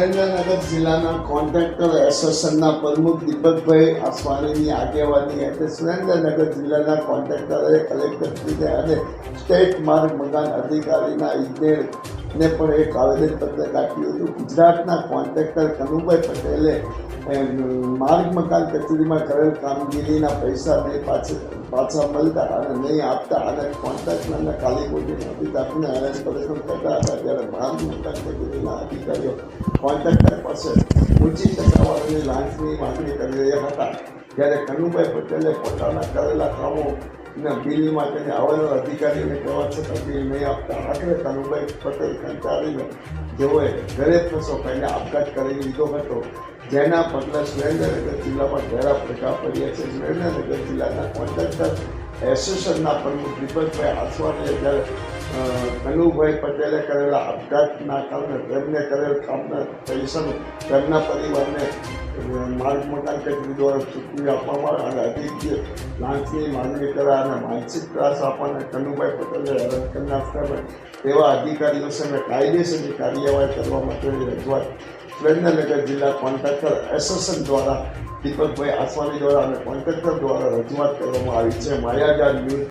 સુરેન્દ્રનગર જિલ્લાના કોન્ટ્રાક્ટર એસોસિએશનના પ્રમુખ દીપકભાઈ અસવાણીની આગેવાની હેઠળ સુરેન્દ્રનગર જિલ્લાના કોન્ટ્રાક્ટરે કલેક્ટરશ્રીને અને સ્ટેટ માર્ગ મકાન અધિકારીના ઇજનેર ઇજનેરને પણ એક આવેદનપત્ર આપ્યું હતું. ગુજરાતના કોન્ટ્રાક્ટર કનુભાઈ પટેલે માર્ગ મકાન કચેરીમાં કરેલ કામગીરીના પૈસા નહીં પાછા પાછા મળતા અને નહીં આપતા અને કોન્ટ્રાક્ટરને કાલી કોટી નોટિસ આપીને હેરાન પરેશાન કરતા હતા. ત્યારે માર્ગ મકાન કચેરીના અધિકારીઓ કોન્ટ્રાક્ટર પાસે ઊંચી ટકાવાળાની લાંચની માગણી કરી રહ્યા હતા. ત્યારે કનુભાઈ પટેલે પોતાના કરેલા કામો ના બિલ માટેની આવેલા અધિકારીઓને કહેવા છતાં બિલ નહીં આપતા. આખરે કનુભાઈ પટેલ કંટાળીને જેઓએ ઘરે વર્ષો કહીને આપઘાત કરી લીધો હતો, જેના પગલે સુરેન્દ્રનગર જિલ્લામાં ઘેરા પ્રકાર પડ્યા છે. સુરેન્દ્રનગર જિલ્લાના કોન્ટ્રાક્ટર એસોસિએશનના પ્રમુખ દીપકભાઈ આસવાને જ્યારે કનુભાઈ પટેલે કરેલા આપઘાતના કારણે તેમને કરેલ કામના પૈસાનું તેમના પરિવારને માર્ગ મકાન કચેરી દ્વારા ચૂકવી આપવામાં આવે અને અધિક લાંચની માંગણી કરવા અને માનસિક ત્રાસ આપવાના કનુભાઈ પટેલે હેરાન કરી નાખતા તેવા અધિકારીઓ સામે કાયદેસરની કાર્યવાહી કરવા માટેની રજૂઆત સુરેન્દ્રનગર જિલ્લા કોન્ટ્રાક્ટર એસોસિએશન દ્વારા દીપકભાઈ આસવાની દ્વારા અને કોન્ટ્રાક્ટર દ્વારા રજૂઆત કરવામાં આવી છે. માયાજાર ન્યૂઝ